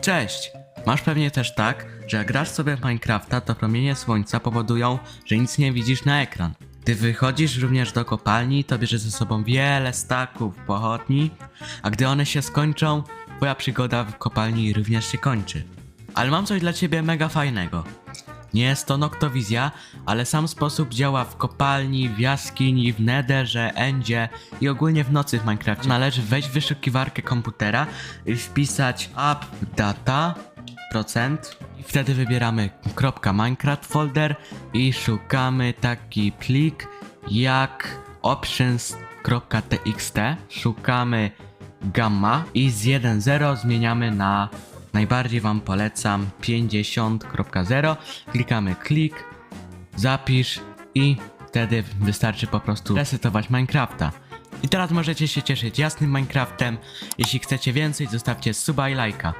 Cześć! Masz pewnie też tak, że jak grasz sobie w Minecrafta, to promienie słońca powodują, że nic nie widzisz na ekran. Gdy wychodzisz również do kopalni, to bierzesz ze sobą wiele staków pochodni, a gdy one się skończą, twoja przygoda w kopalni również się kończy. Ale mam coś dla ciebie mega fajnego. Nie jest to Noctowizja, ale sam sposób działa w kopalni, w jaskini, w netherze, endzie i ogólnie w nocy w Minecrafcie. Należy wejść w wyszukiwarkę komputera i wpisać appdata procent i wtedy wybieramy .minecraft folder i szukamy taki plik jak options.txt szukamy gamma i z 1.0 zmieniamy na najbardziej wam polecam 50.0 klikamy klik zapisz i wtedy wystarczy po prostu resetować Minecrafta. I teraz możecie się cieszyć jasnym Minecraftem. Jeśli chcecie więcej, zostawcie suba i lajka.